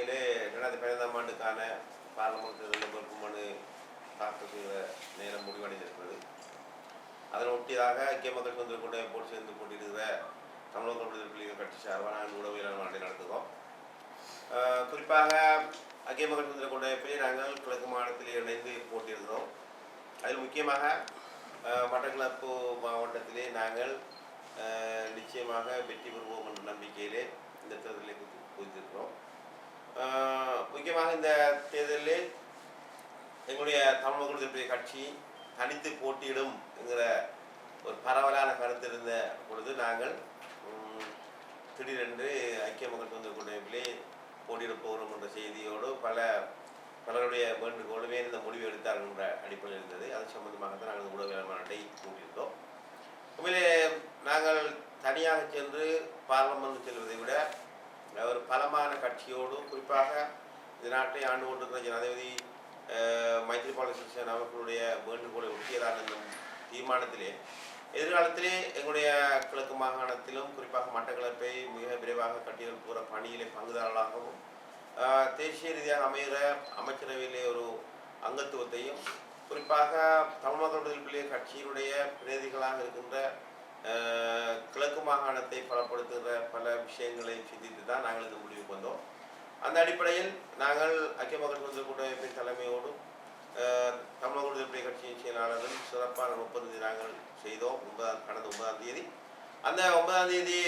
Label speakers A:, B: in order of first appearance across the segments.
A: நிலையில் ரெண்டாயிரத்தி பதினைந்தாம் ஆண்டுக்கான பாராளுமன்ற விண்ணப்ப மனு தாக்கல் செய்த நேரம் முடிவடைந்திருக்கிறது. அதனை ஒட்டியதாக ஐக்கிய மக்கள் சுதந்திர கொண்டே போட்டி சேர்ந்து கொண்டிருக்கிற தமிழக விடுதலை கட்சி சார்பாக நாங்கள் உடவியலாளர் நாட்டை நடத்துகிறோம். குறிப்பாக அகிய மக்கள் சுதந்திர போய் நாங்கள் கிழக்கு மாநிலத்தில் இணைந்து போட்டியிருக்கிறோம் அதில் முக்கியமாக மட்டக்களப்பு மாவட்டத்திலே நாங்கள் நிச்சயமாக வெற்றி பெறுவோம் என்ற நம்பிக்கையிலே இந்த தேர்தலை குறித்திருக்கிறோம் முக்கியமாக இந்த தேர்தலில் எங்களுடைய தமிழ் மக்கள் கட்சி தனித்து போட்டியிடும் என்கிற ஒரு பரவலான கருத்து இருந்த பொழுது நாங்கள் திடீரென்று ஐக்கிய மக்கள் சுதந்திர கூட்டமைப்பிலே போட்டியிடப் போகிறோம் என்ற செய்தியோடு பல பலருடைய வேண்டுகோளுமே இந்த முடிவு எடுத்தார்கள் என்ற அடிப்படையில் இருந்தது. அது சம்பந்தமாக தான் நாங்கள் ஊடகவியலாளர் மாநாட்டை கூட்டியிருந்தோம் உண்மையிலே நாங்கள் தனியாக சென்று பார்லமெண்ட் செல்வதை விட ஒரு பலமான கட்சியோடு குறிப்பாக இந்த நாட்டை ஆண்டு கொண்டிருக்கிற ஜனாதிபதி மைத்ரிபால சிறிசேன அவர்களுடைய வேண்டுகோளை ஒட்டியதான இந்த தீர்மானத்திலே எதிர்காலத்திலே எங்களுடைய கிழக்கு மாகாணத்திலும் குறிப்பாக மட்டக்களப்பை மிக விரைவாக கட்டியெழுப்புகிற பணியிலே பங்குதாரர்களாகவும் தேசிய ரீதியாக அமைகிற அமைச்சரவையிலே ஒரு அங்கத்துவத்தையும் குறிப்பாக தமிழ் மக்கள் விடுதலை கட்சியினுடைய பிரதிகளாக இருக்கின்ற கிழக்கு மாகாணத்தை பலப்படுத்துகிற பல விஷயங்களை சிந்தித்து தான் நாங்கள் இந்த முடிவுக்கு வந்தோம். அந்த அடிப்படையில் நாங்கள் ஐக்கிய மக்கள் சுதந்திர கூட்டமைப்பின் தலைமையோடும் தமிழக விடுதலை கட்சியின் செயலாளரும் சிறப்பான ஒப்பந்தத்தை நாங்கள் செய்தோம். ஒன்பதாம் கடந்த ஒன்பதாம் தேதி. அந்த ஒன்பதாம் தேதி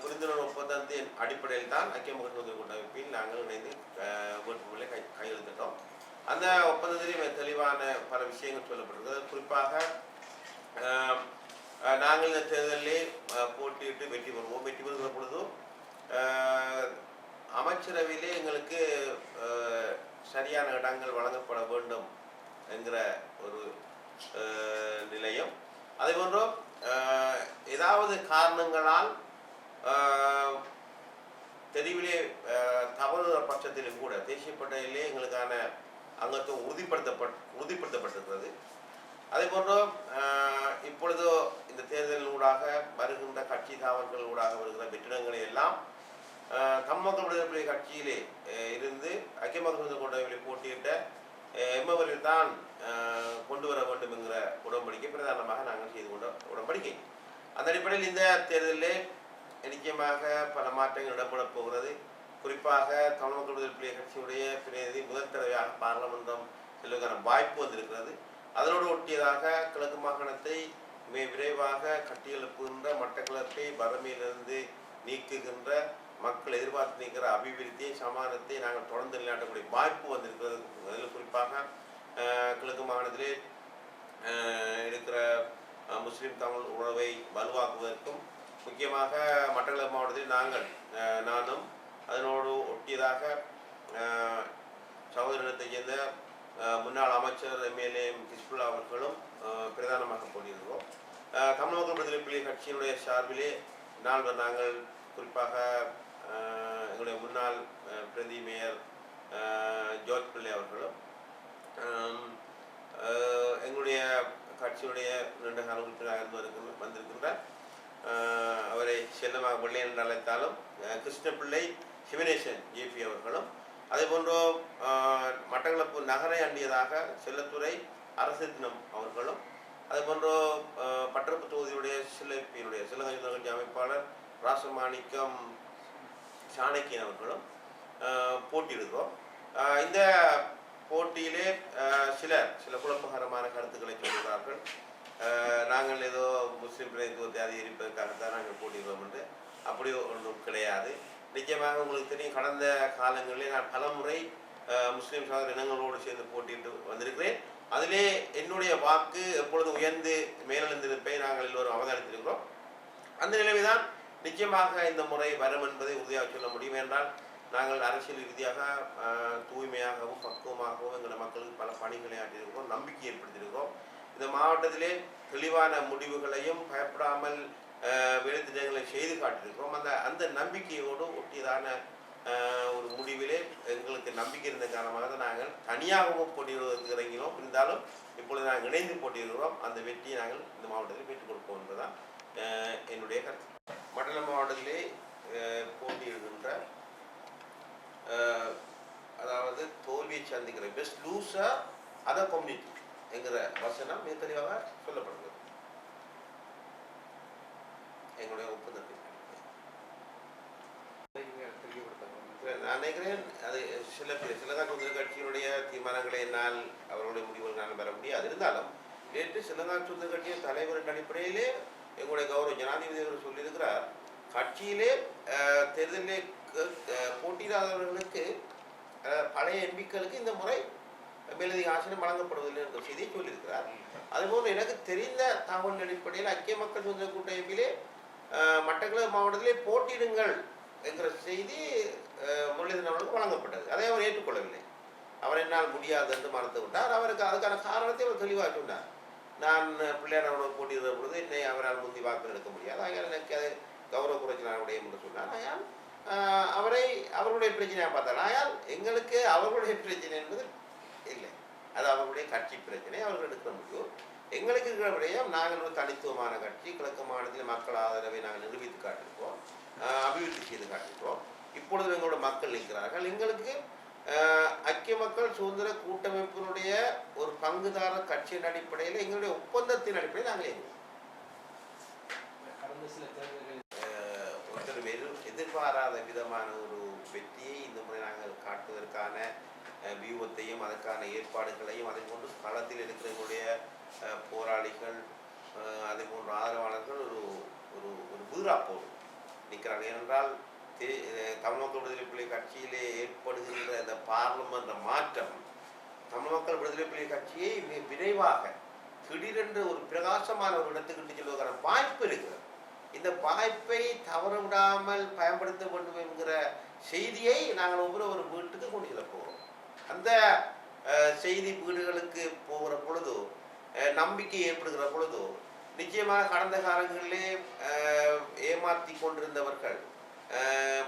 A: புரிந்துணர்வு ஒப்பந்தத்தின் அடிப்படையில் தான் ஐக்கிய மக்கள் சுதந்திர கூட்டமைப்பில் நாங்கள் இணைந்து அஹ், கை கையெழுத்திட்டோம். அந்த ஒப்பந்தத்திலே மிக தெளிவான பல விஷயங்கள் சொல்லப்பட்டிருக்கிறது குறிப்பாக நாங்கள் இந்த தேர்தலிலே போட்டியிட்டு வெற்றி பெறுவோம். வெற்றி பெறுகிற பொழுதும் அமைச்சரவையிலே எங்களுக்கு சரியான இடங்கள் வழங்கப்பட வேண்டும் என்கிற ஒரு நிலையம். அதே போன்றும் ஏதாவது காரணங்களால் தெளிவிலே தவறுகிற பட்சத்திலும் கூட தேசிய பட்டியலிலே எங்களுக்கான அங்கத்துவம் உறுதிப்படுத்தப்பட் உறுதிப்படுத்தப்பட்டிருக்கிறது. அதே போன்று இப்பொழுது இந்த தேர்தலின் ஊடாக வருகின்ற கட்சி தாவல்கள் ஊடாக வருகின்ற வெற்றிடங்களை எல்லாம் அஹ், மக்கள் விடுதலை கட்சியிலே இருந்து ஐக்கிய மக்கள் போட்டியிட்ட எம்எல்ஏ தான் கொண்டு வர வேண்டும் என்கிற உடன்படிக்கை பிரதானமாக நாங்கள் செய்து கொண்ட உடன்படிக்கை. அந்த அடிப்படையில் இந்த தேர்தலில் நிச்சயமாக பல மாற்றங்கள் இடம்பெறப் போகிறது. குறிப்பாக தமிழ் மக்கள் விடுதலை கட்சியுடைய பிரதிநிதி முதல் தடவையாக பார்லமென்றம் செல்வதற்கான வாய்ப்பு வந்திருக்கிறது. அதனோடு ஒட்டியதாக கிழக்கு மாகாணத்தை மிக விரைவாக கட்டியெழுப்புகின்ற மட்டக்களப்பை வறுமையிலிருந்து நீக்குகின்ற மக்கள் எதிர்பார்த்து நிற்கிற அபிவிருத்தியை சமாதானத்தை நாங்கள் தொடர்ந்து நிலைநாட்டக்கூடிய வாய்ப்பு வந்திருக்கிறது. அதில் குறிப்பாக கிழக்கு மாகாணத்திலே இருக்கிற முஸ்லீம் தமிழ் உறவை வலுவாக்குவதற்கும் முக்கியமாக மட்டக்களப்பு மாவட்டத்தில் நாங்கள் நானும் அதனோடு ஒட்டியதாக சகோதரத்தை சேர்ந்த முன்னாள் அமைச்சர் எம்எல்ஏ ஹிஸ்புல்லா அவர்களும் பிரதானமாக போட்டியிருக்கிறோம் தமிழ் மக்கள் விடுதலை புலிகள் கட்சியினுடைய சார்பிலே நாங்கள் நாங்கள் குறிப்பாக எங்களுடைய முன்னாள் பிரதி மேயர் ஜோர்ஜ் பிள்ளை அவர்களும் எங்களுடைய கட்சியுடைய நீண்ட கால உறுப்பினராக இருந்து வருகின்ற வந்திருக்கின்ற அவரை செல்லமாக பிள்ளை என்று அழைத்தாலும் கிருஷ்ணபிள்ளை சிவனேசன் ஜேபி அவர்களும் அதே போன்றோ அஹ், மட்டக்களப்பு நகரை அண்டியதாக செல்லத்துறை அரசினம் அவர்களும் அதே போன்றோ பட்டரப்பு தொகுதியுடைய சிலைப்பியினுடைய சிலகஞ்ச கட்சி அமைப்பாளர் ராசமாணிக்கம் சாணக்கியன் அவர்களும் போட்டியிடுகிறோம். இந்த போட்டியிலே சிலர் சில குழப்பகரமான கருத்துக்களை சொல்கிறார்கள். நாங்கள் ஏதோ முஸ்லீம் பிரதித்துவத்தை அதிகரிப்பதற்காகத்தான் நாங்கள் போட்டியிடுவோம் என்று. அப்படி ஒன்றும் கிடையாது. நிச்சயமாக உங்களுக்கு தெரியும் கடந்த காலங்களிலே நான் பலமுறை முறை முஸ்லீம் சகோதர இனங்களோடு சேர்ந்து போட்டிட்டு வந்திருக்கிறேன். அதிலே என்னுடைய வாக்கு எப்பொழுது உயர்ந்து மேலெழுந்திருப்பை நாங்கள் எல்லோரும் அவதானித்திருக்கிறோம். அந்த நிலைமைதான் நிச்சயமாக இந்த முறை வரும் என்பதை உறுதியாக சொல்ல முடியும். என்றால் நாங்கள் அரசியல் ரீதியாக தூய்மையாகவும் பக்குவமாகவும் எங்கள் மக்களுக்கு பல பணிகளை ஆற்றியிருக்கிறோம் நம்பிக்கை ஏற்படுத்தியிருக்கிறோம். இந்த மாவட்டத்திலே தெளிவான முடிவுகளையும் பயப்படாமல் வேலைத்திட்டங்களை செய்து காட்டியிருக்கிறோம். அந்த அந்த நம்பிக்கையோடு ஒட்டியதான ஒரு முடிவிலே எங்களுக்கு நம்பிக்கை இருந்த காரணமாக தான் நாங்கள் தனியாகவும் போட்டியிடுவதற்கு இறங்கினோம். இருந்தாலும் இப்பொழுது நாங்கள் இணைந்து போட்டியிடுகிறோம். அந்த வெற்றியை நாங்கள் இந்த மாவட்டத்தில் பெற்றுக் கொடுப்போம் என்பதுதான் என்னுடைய கருத்து. மண்டல மாவட்டத்திலே போட்டியிடுகின்ற அதாவது தோல்வியை சந்திக்கிற பெஸ்ட் லூசர் அதை கம்யூனிட்டி என்கிற வசனம் மிக தெளிவாக சொல்லப்படுது நான் நினைக்கிறேன் சில பேர் சிலங்கா சுதந்திர கட்சியினுடைய தீர்மானங்களை என்னால் அவர்களுடைய முடிவுகள் நான் பெற முடியாது. இருந்தாலும் நேற்று சிலங்கா சுதந்திர கட்சியின் தலைவரின் அடிப்படையிலே எங்களுடைய கௌரவ ஜனாதிபதி அவர் சொல்லியிருக்கிறார் கட்சியிலே அஹ், தேர்தலிலே அஹ், போட்டியிடாதவர்களுக்கு அஹ், பழைய எம்பிக்களுக்கு இந்த முறை மேலதிக ஆசனம் வழங்கப்படுவதில்லை என்ற செய்தியை சொல்லியிருக்கிறார். அதுபோல் எனக்கு தெரிந்த தகவல் அடிப்படையில் ஐக்கிய மக்கள் சுதந்திர கூட்டமைப்பிலே மட்டக்களப்பு மாவட்டத்திலே போட்டியிடுங்கள் என்கிற செய்தி முரளிதரன் அவர்களுக்கு வழங்கப்பட்டது. அதை அவர் ஏற்றுக்கொள்ளவில்லை. அவர் என்னால் முடியாது என்று மறுத்து விட்டார். அவருக்கு அதுக்கான காரணத்தை அவர் தெளிவாக சொன்னார் நான் பிள்ளையார் அவரோட கூட்டியிருந்த பொழுது என்னை அவரால் முந்தி வாக்கு எடுக்க முடியாது. ஆகையால் எனக்கு அது கௌரவ குறைச்சலான உடைய என்று சொன்னார். ஆகையால் அவரை அவர்களுடைய பிரச்சனையாக பார்த்தார் ஆகையால் எங்களுக்கு அவர்களுடைய பிரச்சனை என்பது இல்லை. அது அவர்களுடைய கட்சி பிரச்சனை. அவர்கள் எடுக்க முடியும் எங்களுக்கு இருக்கிற விடயம் நாங்கள் ஒரு தனித்துவமான கட்சி கிழக்கு மாநிலத்தில் மக்கள் ஆதரவை நாங்கள் நிரூபித்து காட்டிருக்கோம் அபிவிருத்தி செய்து காட்டியிருக்கோம் இப்பொழுது எங்களோட மக்கள் நிற்கிறார்கள். எங்களுக்கு ஐக்கிய மக்கள் சுதந்திர கூட்டமைப்பினுடைய ஒரு பங்குதாரர் கட்சியின் அடிப்படையில் எங்களுடைய ஒப்பந்தத்தின் அடிப்படையில் நாங்கள் ஆஹ், ஒருத்தர் வெறும் எதிர்பாராத விதமான ஒரு வெற்றியை இந்த முறை நாங்கள் காட்டுவதற்கான வியூகத்தையும் அதற்கான ஏற்பாடுகளையும் அதை போன்று களத்தில் இருக்கிறவங்களுடைய போராளிகள் அதே போன்ற ஆதரவாளர்கள் ஒரு ஒரு ஒரு வீராப்போடு நிற்கிறார் ஏனென்றால் தமிழ் மக்கள் விடுதலை புலி கட்சியிலே ஏற்படுகின்ற இந்த பார்லமென்ற மாற்றம் தமிழ் மக்கள் விடுதலை புலி கட்சியை மிக விரைவாக திடீரென்று ஒரு பிரகாசமான ஒரு இடத்துக்கு இட்டு செல்வதற்கான வாய்ப்பு இருக்கிறது. இந்த வாய்ப்பை தவற விடாமல் பயன்படுத்த வேண்டும் என்கிற செய்தியை நாங்கள் ஒவ்வொரு ஒரு வீட்டுக்கு கொண்டு செல்ல போகிறோம். அந்த செய்தி வீடுகளுக்கு போகிற பொழுது நம்பிக்கை ஏற்படுகிற பொழுது நிச்சயமாக கடந்த காலங்களிலே ஏமாற்றி கொண்டிருந்தவர்கள்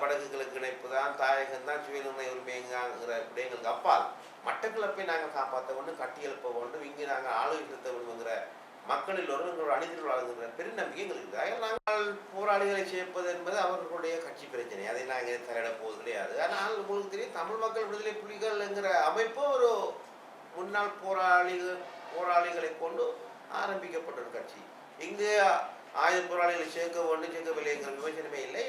A: படகுகளுக்கு இணைப்பு தான் தாயகம் தான் சுயநிர்ணய உரிமைங்கிற விடயங்களுக்கு அப்பால் மட்டக்களப்பை நாங்கள் காப்பாற்ற வேண்டும் கட்டி எழுப்ப வேண்டும் இங்கே நாங்கள் ஆளுகை செலுத்த மக்களில் ஒரு எங்களோட அணிதில் வாழ்கின்ற பெருநம்பிக்கை எங்களுக்கு நாங்கள் போராளிகளை சேர்ப்பது என்பது அவர்களுடைய கட்சி பிரச்சனை. அதை நாங்கள் தலையிட போவது கிடையாது ஆனால் உங்களுக்கு தெரியும் தமிழ் மக்கள் விடுதலை புலிகள் என்கிற அமைப்பு ஒரு முன்னாள் போராளிகள் போராளிகளை கொண்டு ஆரம்பிக்கப்பட்ட ஒரு கட்சி. இங்கு ஆயுத போராளிகளை சேர்க்க வேண்டும் சேர்க்கவில்லைங்கிற விமர்சனமே இல்லை.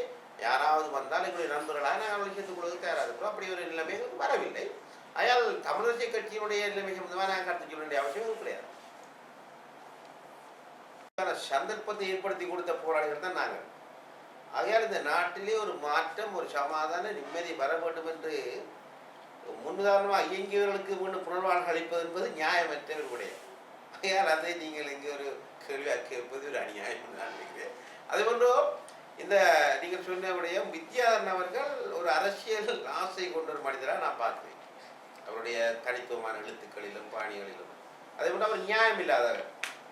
A: யாராவது வந்தால் எங்களுடைய நண்பர்களாக நாங்கள் அவர்களை சேர்த்துக் கொள்வதற்கு தயாராக இருக்கிறோம். அப்படி ஒரு நிலைமை வரவில்லை. அயால் தமிழரசு கட்சியினுடைய நிலைமை சம்பந்தமாக நாங்கள் கருத்து சொல்ல வேண்டிய அவசியம் கிடையாது. சந்தர்ப்பத்தை ஏற்படுத்தி கொடுத்த போராளிகள் தான் நாங்கள். ஆகையால் இந்த நாட்டிலே ஒரு மாற்றம் ஒரு சமாதான நிம்மதி வர வேண்டும் என்று முன்னுதாரணமாக இயங்கியவர்களுக்கு மீண்டும் புனர்வாழ்வு அளிப்பது என்பது நியாயமற்ற ஒரு ஆகையால் அதை நீங்கள் இங்கே ஒரு கேள்வியாக கேட்பது ஒரு அநியாயம் நான் நினைக்கிறேன். அதே இந்த நீங்கள் சொன்னவுடைய வித்யாதரன் அவர்கள் ஒரு அரசியல் ஆசை கொண்ட ஒரு மனிதராக நான் பார்க்கிறேன். அவருடைய தனித்துவமான எழுத்துக்களிலும் பாணிகளிலும். அதே போன்று அவர் நியாயம் இல்லாதவர்.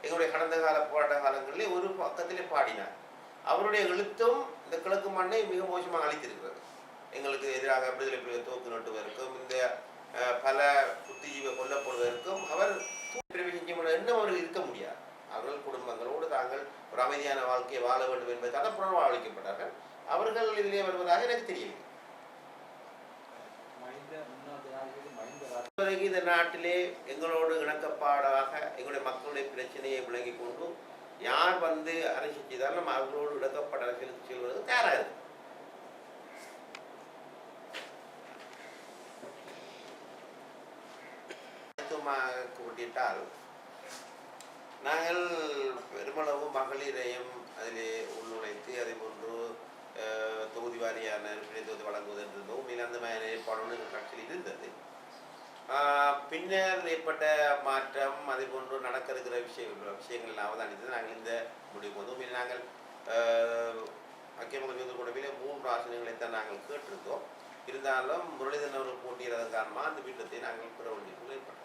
A: எங்களுடைய கடந்த கால போராட்ட காலங்களிலே ஒரு பக்கத்திலே பாடினார். அவருடைய எழுத்தும் இந்த கிழக்கு மண்ணை மிக மோசமாக அழித்திருக்கிறது. எங்களுக்கு எதிராக விடுதலை புலிகள் தோக்கு நட்டுவதற்கும் இந்த பல புத்திஜீவை கொல்லப்படுவதற்கும் அவர் பிரிவு செஞ்ச இன்னும் அவர்கள் இருக்க முடியாது. அவர்கள் குடும்பங்களோடு தாங்கள் ஒரு அமைதியான வாழ்க்கையை வாழ வேண்டும் என்பதற்காக புனர்வாழ்விக்கப்பட்டார்கள் அவர்கள் இதிலே வருவதாக எனக்கு தெரியவில்லை. இந்த நாட்டிலே எங்களோடு இணக்கப்பாடாக எங்களுடைய மக்களுடைய பிரச்சனையை விளங்கி கொண்டு யார் வந்து அரசியல் செய்தாலும் நம்ம அவர்களோடு இணக்கப்பட்ட அரசியலுக்கு செல்வது தயாராக இருக்கு. சுருக்கமாக கூட்டிட்டால் நாங்கள் பெருமளவு மகளிரையும் அதிலே உள்நுழைத்து அதை போன்று அஹ், தொகுதி வாரியான உறுப்பினர் தொகுதி வழங்குவது என்றிருந்தோம் உண்மையில் அந்த மாதிரி ஏற்பாடு கட்சியில் இருந்தது. ஆஹ், பின்னர் ஏற்பட்ட மாற்றம் அதே போன்று நடக்க இருக்கிற விஷயங்கள் விஷயங்கள் அவதானித்து நாங்கள் இந்த முடிவுக்கு வந்து உண்மையில் நாங்கள் ஆஹ், ஐக்கிய மக்கள் மூன்று ஆசனங்களை தான் நாங்கள் கேட்டிருந்தோம். இருந்தாலும் முரளிதரன் அவர்கள் போட்டியிடதன் காரணமாக அந்த வீட்டத்தை நாங்கள் பெற வேண்டிய ஏற்பட்டது